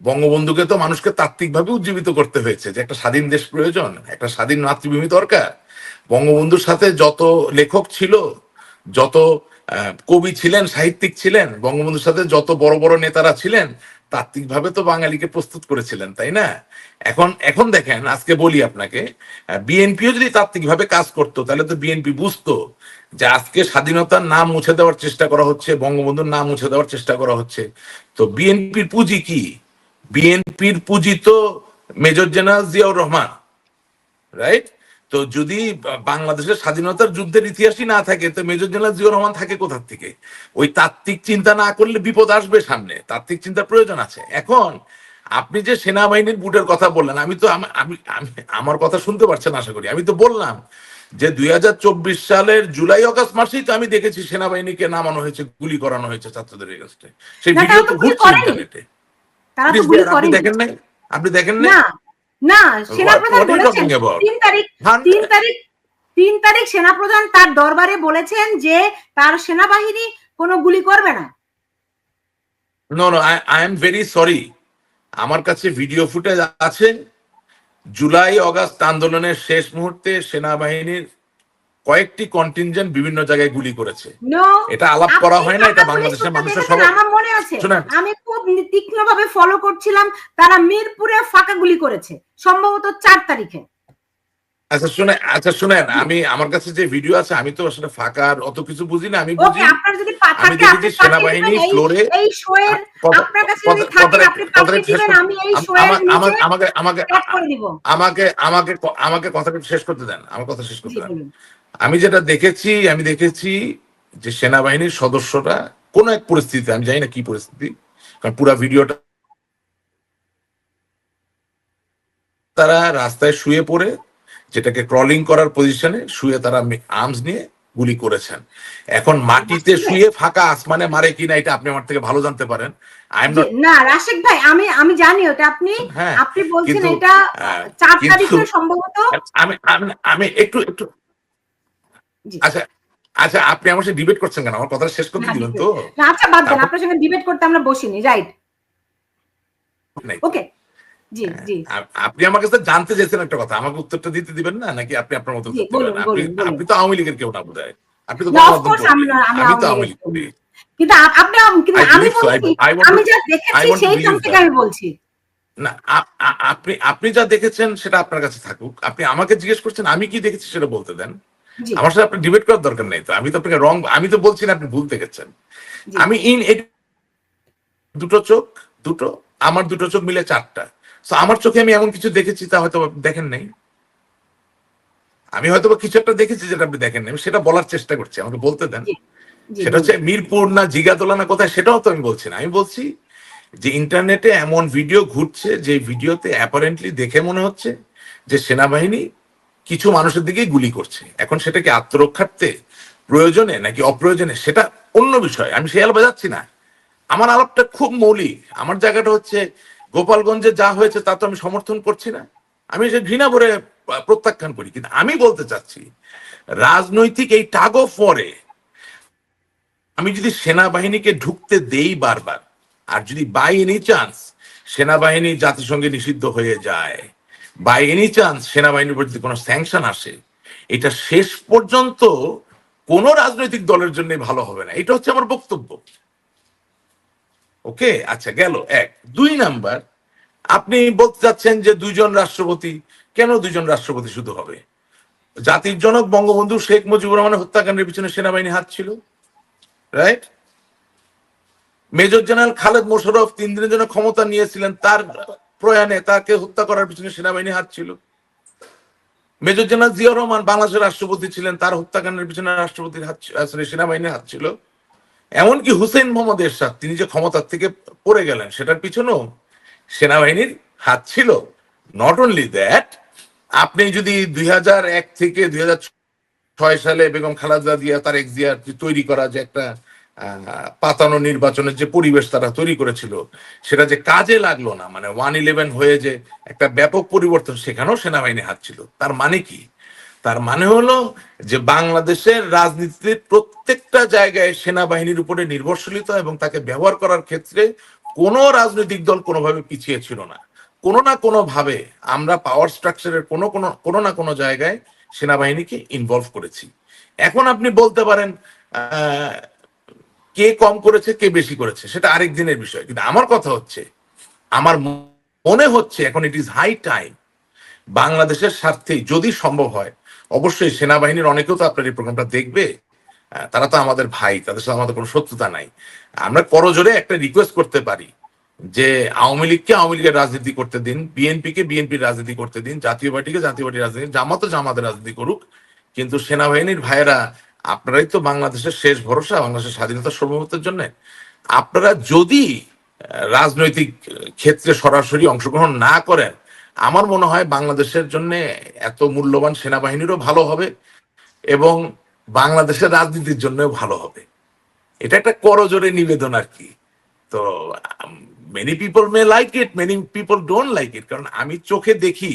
বঙ্গবন্ধুকে তো মানুষকে তাত্ত্বিকভাবে উজ্জীবিত করতে হয়েছে যে একটা স্বাধীন দেশ প্রয়োজন, একটা স্বাধীন মাতৃভূমি দরকার। বঙ্গবন্ধুর সাথে যত লেখক ছিল, যত কবি ছিলেন, সাহিত্যিক ছিলেন, বঙ্গবন্ধুর সাথে যত বড় বড় নেতারা ছিলেন, তাত্ত্বিকভাবে তো বাঙালিকে প্রস্তুত করেছিলেন, তাই না? এখন এখন দেখেন, আজকে বলি আপনাকে বিএনপিও যদি তাত্ত্বিকভাবে কাজ করতো, তাহলে তো বিএনপি বুঝতো যে আজকে স্বাধীনতার নাম মুছে দেওয়ার চেষ্টা করা হচ্ছে, বঙ্গবন্ধুর নাম মুছে দেওয়ার চেষ্টা করা হচ্ছে। তো বিএনপির পুঁজি কি? বিএনপির পুঁজি তো major general Ziaur Rahman right তো যদি বাংলাদেশের স্বাধীনতার যুদ্ধের ইতিহাসই না থাকে তো মেজর জেনারেল জিয়াউর রহমান থাকে কোথার থেকে? ওই তাত্ত্বিক চিন্তা না করলে বিপদ আসবে সামনে। তাত্ত্বিক চিন্তার প্রয়োজন আছে। এখন আপনি যে সেনাবাহিনীর বুটের কথা বললেন আমি তো আমি আমি- আমার কথা শুনতে পারছেন আশা করি। আমি তো বললাম যে দুই হাজার চব্বিশ সালের জুলাই অগস্ট মাসেই তো আমি দেখেছি সেনাবাহিনীকে নামানো হয়েছে গুলি করানো হয়েছে ছাত্রদের এগেনস্টে। সেই ভিডিও তো ঘুরছে ইন্টারনেটে। তারা তো গুলি দেখেন নাই? আপনি দেখেন না না সেনাপ্রধান বলেছেন তিন তারিখ তিন তারিখ তিন তারিখ সেনাপ্রধান তার দরবারে বলেছেন যে তার সেনাবাহিনী কোনো গুলি করবে না। No no I am very sorry আমার কাছে ভিডিও ফুটেজ আছে। জুলাই অগাস্ট আন্দোলনের শেষ মুহূর্তে সেনাবাহিনীর কয়েকটি কন্টিনজেন্ট বিভিন্ন জায়গায় গুলি করেছে এটা আলাপ করা হয় না এটা বাংলাদেশের মানুষের সব আমার মনে আছে। আমি খুব তীক্ষ্ণভাবে ফলো করছিলাম তারা মিরপুরে ফাঁকা গুলি করেছে সম্ভবত চার তারিখে আচ্ছা শুনে আচ্ছা শুনেন আমি আমার কাছে যে ভিডিও আছে আমি তো আসলে ফাঁকার অত কিছু বুঝি না আমি বুঝি আমি থাকে আপনি সেনাবাহিনী ফ্লোরে আমাকে আমাকে আমাকে আমাকে আমাকে কথাটা শেষ করতে দেন আমার কথা শেষ করতে দেন। আমি যেটা দেখেছি আমি দেখেছি যে সেনাবাহিনীর সদস্যরা কোন এক পরিস্থিতিতে আমি জানি না কি পরিস্থিতি কারণ পুরো ভিডিওটা তারা রাস্তায় শুয়ে পড়ে যেটাকে ক্রলিং করার পজিশনে শুয়ে তারা আর্মস নিয়ে গুলি করেছেন। এখন মাটিতে শুয়ে ফাঁকা আসমানে মারে কিনা এটা আপনি আমার থেকে ভালো জানতে পারেন। আই এম না রাশেক ভাই আমি আমি জানি ওটা। আপনি হ্যাঁ আপনি বলছেন এটা চার তারিখে সম্ভবত। আমি আমি একটু একটু আচ্ছা আচ্ছা আপনি আমার সাথে ডিবেট করছেন কেন? আমার কথা শেষ করতে না, দিবেন debate- তো। আচ্ছা বাদ দেন আপনার সঙ্গে ডিবেট করতে আমরা বসিনি রাইট ওকে জি জি। আপনি আমার কাছে জানতে চাইছেন একটা কথা আমাকে উত্তরটা দিতে দিবেন না নাকি আপনি আপনার মতো আপনি তো আওয়ামী লীগের কেউ না বোধহয়। আপনি তো। আমি তো আওয়ামী লীগ করি কিন্তু আপনি কিন্তু আমি বলছি আমি যা দেখেছি সেই থেকে আমি বলছি। না আপনি আপনি যা দেখেছেন সেটা আপনার কাছে থাকুক। আপনি আমাকে জিজ্ঞেস করছেন আমি কি দেখেছি সেটা বলতে দেন। আমার সাথে আপনি ডিবেট করার দরকার নেই তো। আমি তো আপনাকে রং আমি তো বলছি না আপনি ভুল দেখেছেন। আমি ইন দুটো চোখ দুটো আমার দুটো চোখ মিলে চারটা। তো আমার চোখে আমি এমন কিছু দেখেছি তা হয়তো দেখেন নাই। আমি হয়তো কিছু একটা দেখেছি যেটা আপনি দেখেন নাই। আমি সেটা বলার চেষ্টা করছি আমাকে বলতে দেন। সেটা হচ্ছে মিরপুর না জিগাতলা না কোথায় সেটাও তো আমি বলছি না। আমি বলছি যে ইন্টারনেটে এমন ভিডিও ঘুরছে যে ভিডিওতে অ্যাপারেন্টলি দেখে মনে হচ্ছে যে সেনাবাহিনী কিছু মানুষের দিকেই গুলি করছে। এখন সেটা কি আত্মরক্ষার্থে প্রয়োজনে নাকি অপ্রয়োজনে সেটা অন্য বিষয়। আমি সেই আলাপে যাচ্ছি না। আমার আলাপটা খুব মৌলিক। আমার জায়গাটা হচ্ছে গোপালগঞ্জে যা হয়েছে তা তো আমি সমর্থন করছি না। আমি সে ঘৃণা ভরে প্রত্যাখ্যান করি, কিন্তু আমি বলতে চাচ্ছি, রাজনৈতিক এই টাগ ওয়ারে আমি যদি সেনাবাহিনীকে ঢুকতে দেই বারবার, আর যদি বাই এনি চান্স সেনাবাহিনী জাতিসংঘে নিষিদ্ধ হয়ে যায় বাই এনি চান্স সেনাবাহিনীর উপর যদি কোনো স্যাংশন আসে, এটা শেষ পর্যন্ত কোনো রাজনৈতিক দলের জন্য ভালো হবে না। এটা হচ্ছে আমার বক্তব্য। ওকে আচ্ছা গেল, এক। দুই নাম্বার, আপনি বলতে চাচ্ছেন যে দুইজন রাষ্ট্রপতি, কেন দুইজন রাষ্ট্রপতি শুধু হবে? জাতির জনক বঙ্গবন্ধু শেখ মুজিবুর রহমানের হত্যাকাণ্ডের পিছনে সেনাবাহিনী হাত ছিল right major general Khaled Musharraf তিন দিনের জন্য ক্ষমতা নিয়েছিলেন, তার প্রয়াণে তাকে হত্যা করার পিছনে সেনাবাহিনী হাত ছিল। মেজর জেনারেল জিয়া রহমান বাংলাদেশের রাষ্ট্রপতি ছিলেন, তার হত্যাকাণ্ডের পিছনে রাষ্ট্রপতির হাত সেনাবাহিনীর হাত ছিল। এমনকি হুসেন মোহাম্মদ এরশাদ, তিনি যে ক্ষমতার থেকে পড়ে গেলেন, সেটার পিছনেও সেনাবাহিনীর হাত ছিল। নট অনলি দ্যাট আপনি যদি দুই এক থেকে দুই ছয় সালে বেগম খালেদা দিয়া তার এক্স জিয়া তৈরি করা যে একটা পাতানো নির্বাচনের যে পরিবেশ তারা তৈরি করেছিল, সেটা যে কাজে লাগল না মানে ওয়ান ইলেভেন হয়ে যে একটা ব্যাপক পরিবর্তন, সেখানেও সেনাবাহিনী হাত ছিল। তার মানে কি? তার মানে হলো যে বাংলাদেশের রাজনীতিতে প্রত্যেকটা জায়গায় সেনাবাহিনীর উপরে নির্ভরশীলতা এবং তাকে ব্যবহার করার ক্ষেত্রে কোনো রাজনৈতিক দল কোনোভাবে পিছিয়ে ছিল না। কোনো না কোনো ভাবে আমরা পাওয়ার স্ট্রাকচারের কোনো কোনো কোনো না কোনো জায়গায় সেনাবাহিনীকে ইনভলভ করেছি। এখন আপনি বলতে পারেন কে কম করেছে, কে বেশি করেছে, সেটা আরেক দিনের বিষয়। কিন্তু আমার কথা হচ্ছে, আমার মনে হচ্ছে এখন ইট ইজ হাই টাইম বাংলাদেশের স্বার্থেই যদি সম্ভব হয় অবশ্যই সেনাবাহিনীর অনেকেও তো আপনার এই প্রোগ্রামটা দেখবে। তারা তো আমাদের ভাই, তাদের সাথে আমাদের কোনো শত্রুতা নাই। আমরা করজোরে একটা রিকোয়েস্ট করতে পারি যে আওয়ামী লীগকে আওয়ামী লীগের রাজনীতি করতে দিন বিএনপি কে বিএনপির রাজনীতি করতে দিন, জাতীয় পার্টিকে জাতীয় পার্টির রাজনীতি জামাতও জামাতের রাজনীতি করুক। কিন্তু সেনাবাহিনীর ভাইয়েরা, আপনারাই তো বাংলাদেশের শেষ ভরসা, বাংলাদেশের স্বাধীনতা সার্বভৌমত্বের জন্য। আপনারা যদি রাজনৈতিক ক্ষেত্রে সরাসরি অংশগ্রহণ না করেন আমার মনে হয় বাংলাদেশের জন্য এত মূল্যবান সেনাবাহিনীরও ভালো হবে এবং বাংলাদেশের রাজনীতির জন্যও ভালো হবে। এটা একটা করজোরে নিবেদন আর কি। তো many people may like it many people don't like it কারণ আমি চোখে দেখি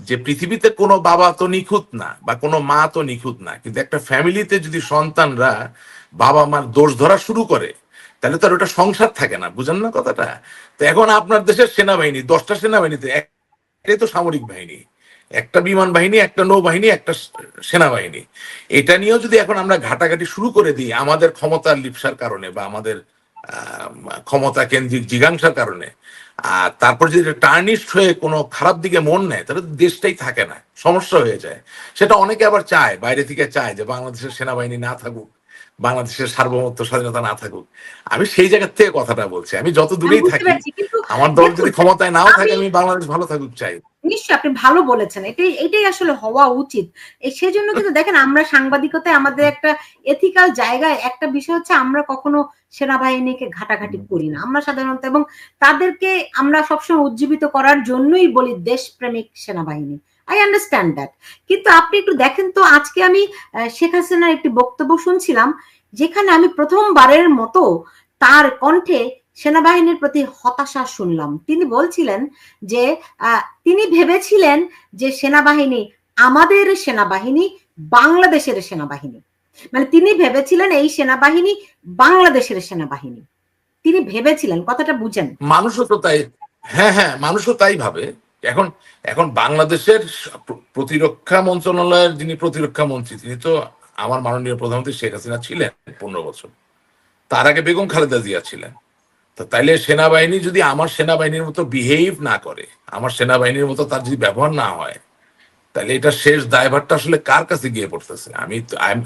যে পৃথিবীতে কোনো বাবা তো নিখুঁত না বা কোনো মা তো নিখুঁত না। কিন্তু একটা ফ্যামিলিতে যদি সন্তানরা বাবা মার দোষ ধরা শুরু করে, তাহলে তো আর ওটা সংসার থাকে না। বুঝেন না কথাটা? তো এখন আপনার দেশের সেনাবাহিনী, দশটা সেনাবাহিনীতে একটাই তো সামরিক বাহিনী। একটা বিমান বাহিনী, একটা নৌবাহিনী, একটা সেনাবাহিনী। এটা নিয়েও যদি এখন আমরা ঘাটাঘাটি শুরু করে দিই, আমাদের ক্ষমতার লিপসার কারণে বা আমাদের ক্ষমতা কেন্দ্রিক জিজ্ঞাসার কারণে, আর তারপর যদি টার্নিস্ট হয়ে কোনো খারাপ দিকে মন নেয়, তাহলে দেশটাই থাকে না, সমস্যা হয়ে যায়। সেটা অনেকে আবার চায়, বাইরে থেকে চায় যে বাংলাদেশের সেনাবাহিনী না থাকুক। বাংলাদেশের সার্বভৌমত্ব স্বাধীনতা না থাকুক। আমি সেই জায়গার থেকে কথাটা বলছি। আমি যত দূরেই থাকি আমার দল যদি ক্ষমতায় নাও থাকে আমি- বাংলাদেশ ভালো থাকুক চাই। নিশ্চয়ই আপনি ভালো বলেছেন। এটাই এটাই আসলে হওয়া উচিত। এই সেজন্য কিন্তু দেখেন আমরা সাংবাদিকতায় আমাদের একটা এথিক্যাল জায়গায় একটা বিষয় হচ্ছে আমরা কখনো সেনাবাহিনীকে ঘাটাঘাটি করি না। আমরা সাধারণত এবং তাদেরকে আমরা সবসময় উজ্জীবিত করার জন্যই বলি দেশপ্রেমিক সেনাবাহিনী। আই আন্ডারস্ট্যান্ড দ্যাট কিন্তু আপনি একটু দেখেন তো, আজকে আমি শেখ হাসিনার একটি বক্তব্য শুনছিলাম, যেখানে আমি প্রথমবারের মতো তার কণ্ঠে সেনাবাহিনীর প্রতি হতাশা শুনলাম। তিনি বলছিলেন যে তিনি ভেবেছিলেন যে সেনাবাহিনী আমাদের সেনাবাহিনী, বাংলাদেশের সেনাবাহিনী। মানে তিনি ভেবেছিলেন এই সেনাবাহিনী বাংলাদেশের সেনাবাহিনী। তিনি ভেবেছিলেন, কথাটা বুঝেন। মানুষও তো তাই হ্যাঁ হ্যাঁ মানুষও তাই ভাবে। এখন এখন বাংলাদেশের প্রতিরক্ষা মন্ত্রণালয়ের যিনি প্রতিরক্ষা মন্ত্রী, তিনি তো আমার মাননীয় প্রধানমন্ত্রী শেখ হাসিনা ছিলেন পনেরো বছর। তার আগে বেগম খালেদা জিয়া ছিলেন। তো তাইলে সেনাবাহিনী যদি আমার সেনাবাহিনীর মতো বিহেভ না করে, আমার সেনাবাহিনীর মতো তার যদি ব্যবহার না হয় তাহলে এটা শেষ দায়ভারটা আসলে কার কাছে গিয়ে পড়তেছে? আমি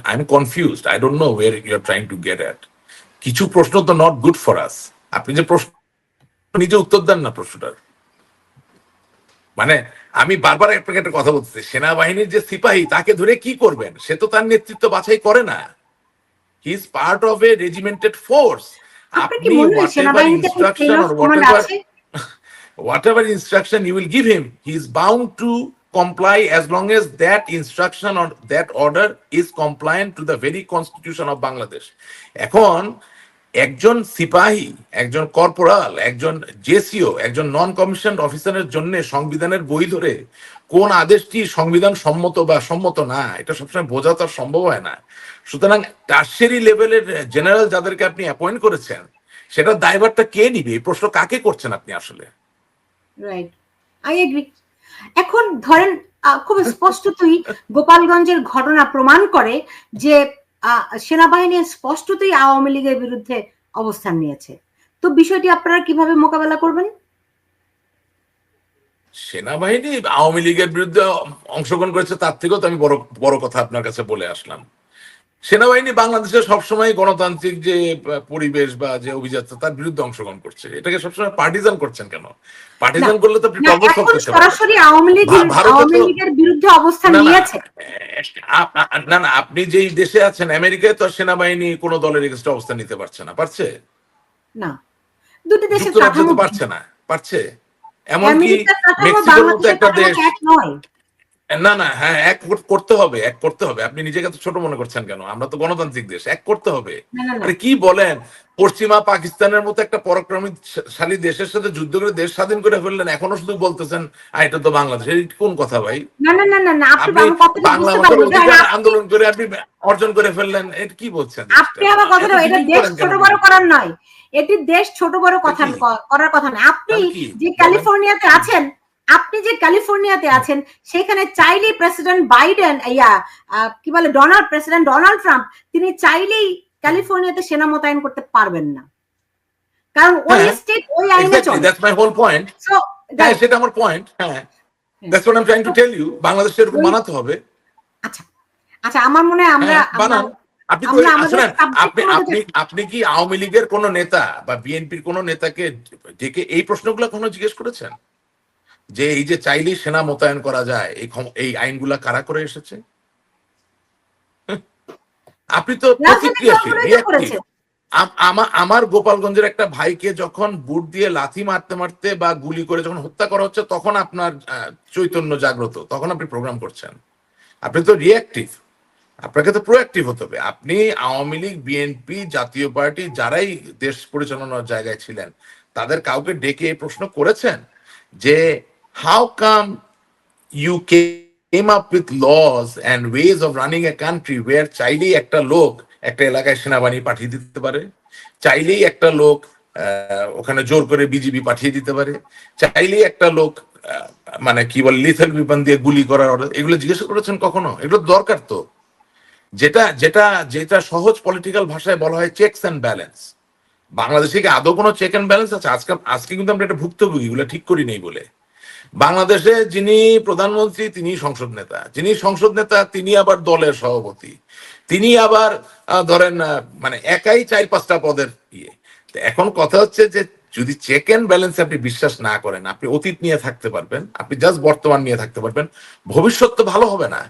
I am confused I don't know where you are trying to get at কিছু প্রশ্ন তো নট গুড ফর আস আপনি যে প্রশ্ন নিজে উত্তর দেন না প্রশ্নটার। মানে আমি বারবার আপনাকে একটা কথা বলতেছি সেনাবাহিনীর যে সিপাহী তাকে ধরে কি করবেন সে তো তার নেতৃত্ব বাছাই করে না he is part of a regimented force আপনি মনে হয় whatever আছে whatever instruction you will give him, he is bound to comply as long as that instruction or that order is compliant to the very constitution of Bangladesh. এখন একজন সিপাহী, একজন corporal, একজন JCO, একজন নন কমিশন অফিসারের জন্য সংবিধানের বই ধরে কোন আদেশটি সংবিধান সম্মত বা সম্মত না, এটা সবসময় বোঝা তো সম্ভব হয় না। সুতরাং টার্সারি লেভেলের জেনারেল যাদেরকে আপনি অ্যাপয়েন্ট করেছেন, সেটার দায়ভারটা কে নিবে? এই প্রশ্ন কাকে করছেন আপনি আসলে? রাইট আই এখন ধরেন খুব স্পষ্টতই গোপালগঞ্জের ঘটনা প্রমাণ করে যে সেনাবাহিনী স্পষ্টতই আওয়ামী লীগের বিরুদ্ধে অবস্থান নিয়েছে। তো বিষয়টি আপনারা কীভাবে মোকাবেলা করবেন? সেনাবাহিনী আওয়ামী লীগের বিরুদ্ধে অংশগ্রহণ করেছে, তার থেকেও তো আমি বড় বড় কথা আপনার কাছে বলে আসলাম। সেনাবাহিনী বাংলাদেশে সবসময় গণতান্ত্রিক যে পরিবেশ বা যে অভিযাত্রা তার বিরুদ্ধে অংশগ্রহণ করছে। এটাকে সবসময় পার্টিজান করছেন কেন? পার্টিজান করলে তো আপনি না করতে সরাসরি আওয়ামী লীগের বিরুদ্ধে অবস্থান নিয়েছে? না না আপনি যেই দেশে আছেন আমেরিকায় তো সেনাবাহিনী কোনো দলের এগেস্টে অবস্থান নিতে পারছে না। পারছে? না। দুটি তো পারছে না। পারছে? এমনকি মেক্সিকোর মতো একটা দেশ নয়। না না হ্যাঁ এক কর- করতে হবে এক করতে হবে। আপনি নিজেকে তো ছোট মনে করছেন কেন? আমরা তো গণতান্ত্রিক দেশ এক করতে হবে। না না না। আরে কি বলেন? পশ্চিমা পাকিস্তানের মতো একটা পরাক্রমশালী দেশের সাথে যুদ্ধ করে দেশ স্বাধীন করে ফেললেন এখনও শুধু বলতেছেন "আ, এটা তো বাংলাদেশ কোন কথা ভাই? না না না না আপনি বাংলা ভাষার আন্দোলন করে আপনি অর্জন করে ফেললেন এটা কি বলছেন আপনি এটা দেশ ছোট? বড় করার নয়। এটি দেশ ছোট বড় কথা করার কথা না আপনি যে ক্যালিফোর্নিয়াতে আছেন আপনি যে ক্যালিফোর্নিয়াতে আছেন সেখানে চাইলেই প্রেসিডেন্ট বাইডেন ইয়া কি বলে ডোনাল্ড প্রেসিডেন্ট ডোনাল্ড ট্রাম্প তিনি চাইলেই ক্যালিফোর্নিয়াতে সেনা মোতায়েন করতে পারবেন না। কারণ ওই হ্যাঁ, স্টেট ওই আইনে চলে। দ্যাটস মাই হোল পয়েন্ট হ্যাঁ সেটা আমার পয়েন্ট হ্যাঁ। That's what I am trying to tell you বাংলাদেশে এরকম বানাতে হবে। আচ্ছা আচ্ছা আমার মনে হয় আমরা হ্যাঁ, বানান আপনি আপনি আপনি কি আওয়ামী লীগের কোন নেতা বা বিএনপির কোন নেতাকে ডেকে এই প্রশ্নগুলো কোনো জিজ্ঞেস করেছেন? যে এই যে চাইলেই সেনা মোতায়েন করা যায় এই এই আইনগুলা কারা করে এসেছে। আপনি তো প্রতিক্রিয়াশীল আমার গোপালগঞ্জের একটা ভাইকে যখন বুট দিয়ে লাথি মারতে মারতে বা গুলি করে যখন হত্যা করা হচ্ছে তখন আপনার চৈতন্য জাগ্রত তখন আপনি প্রোগ্রাম করছেন। আপনি তো রিয়াক্টিভ আপনাকে তো প্রোঅ্যাক্টিভ হতে হবে। আপনি আওয়ামী লীগ বিএনপি জাতীয় পার্টি যারাই দেশ পরিচালনার জায়গায় ছিলেন তাদের কাউকে ডেকে এই প্রশ্ন করেছেন যে how come you came up with laws and ways of running a country war চাইলেই একটা লোক একটা এলাকায় সেনাবাহিনী পাঠিয়ে দিতে পারে? চাইলেই একটা লোক ওখানে জোর করে বিজিবি পাঠিয়ে দিতে পারে। চাইলেই একটা লোক মানে কি বলে লিথেল বিমান দিয়ে গুলি করার order, এগুলো জিজ্ঞেস করেছেন কখনো? এগুলো দরকার তো। যেটা যেটা যেটা সহজ পলিটিক্যাল ভাষায় বলা হয় চেকস অ্যান্ড ব্যালেন্স বাংলাদেশে কি আদৌ কোনো চেক অ্যান্ড ব্যালেন্স আছে? আজকে আজকে কিন্তু আমরা এটা ভুক্তভোগী এগুলো ঠিক করি নেই বলে। বাংলাদেশে যিনি প্রধানমন্ত্রী, তিনি সংসদ নেতা। যিনি সংসদ নেতা, তিনি আবার দলের সভাপতি। তিনি আবার ধরেন মানে একাই চার, পাঁচটা পদের ইয়ে। এখন কথা হচ্ছে যে, যদি চেক অ্যান্ড ব্যালেন্স আপনি বিশ্বাস না করেন, আপনি অতীত নিয়ে থাকতে পারবেন, আপনি জাস্ট বর্তমান নিয়ে থাকতে পারবেন, ভবিষ্যৎ তো ভালো হবে না।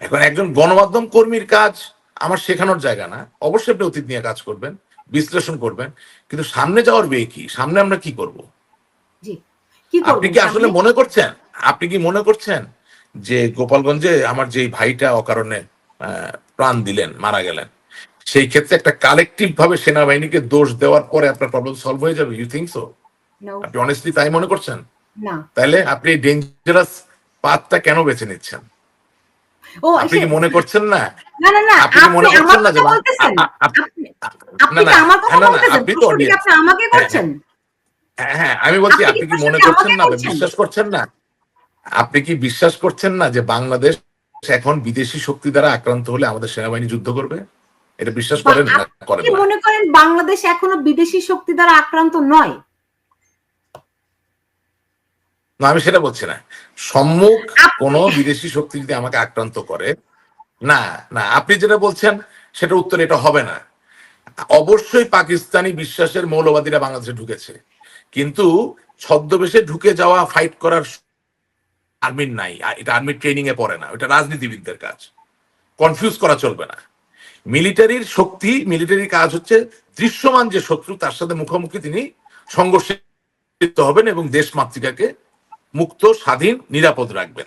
এখন একজন গণমাধ্যম কর্মীর কাজ আমার শেখানোর জায়গা না। অবশ্যই আপনি অতীত নিয়ে কাজ করবেন, বিশ্লেষণ করবেন, কিন্তু সামনে যাওয়ার বে কি? সামনে আমরা কি করব? আপনি কি আসলে মনে করছেন? আপনি কি মনে করছেন যে গোপালগঞ্জে আমার যে ভাইটা অকারণে প্রাণ দিলেন মারা গেলেন সেই ক্ষেত্রে একটা কালেকটিভ ভাবে সেনাবাহিনীকে দোষ দেওয়ার পরে আপনার প্রবলেম সলভ হয়ে যাবে? ইউ থিঙ্ক সো আপনি অনেস্টলি তাই মনে করছেন? তাহলে আপনি ডেঞ্জারাস পাথটা কেন বেছে নিচ্ছেন? আপনি কি মনে করছেন না? আপনি কি মনে করছেন না যে আপনি তো আমাকে হ্যাঁ, করছেন? হ্যাঁ হ্যাঁ আমি বলছি আপনি কি মনে করছেন না বিশ্বাস করছেন না? আপনি কি বিশ্বাস করছেন না যে বাংলাদেশ এখন বিদেশি শক্তি দ্বারা আক্রান্ত হলে আমাদের সেনাবাহিনী যুদ্ধ করবে? এটা বিশ্বাস করেন না করেন মনে করেন বাংলাদেশ এখনও বিদেশি শক্তি দ্বারা আক্রান্ত নয়? না আমি সেটা বলছি না। সম্মুখ কোন বিদেশি শক্তি যদি আমাকে আক্রান্ত করে না না আপনি যেটা বলছেন সেটা উত্তর এটা হবে না। অবশ্যই পাকিস্তানি বিশ্বাসের মৌলবাদীরা বাংলাদেশে ঢুকেছে। কিন্তু ছদ্মবেশে ঢুকে যাওয়া ফাইট করার আর্মির নাই। এটা আর্মির ট্রেনিং এ পড়ে না। এটা রাজনীতিবিদদের কাজ। কনফিউজ করা চলবে না। মিলিটারির শক্তি মিলিটারির কাজ হচ্ছে দৃশ্যমান যে শত্রু, তার সাথে মুখোমুখি তিনি সংঘর্ষে হবেন এবং দেশ মাতৃকাকে মুক্ত, স্বাধীন, নিরাপদ রাখবেন।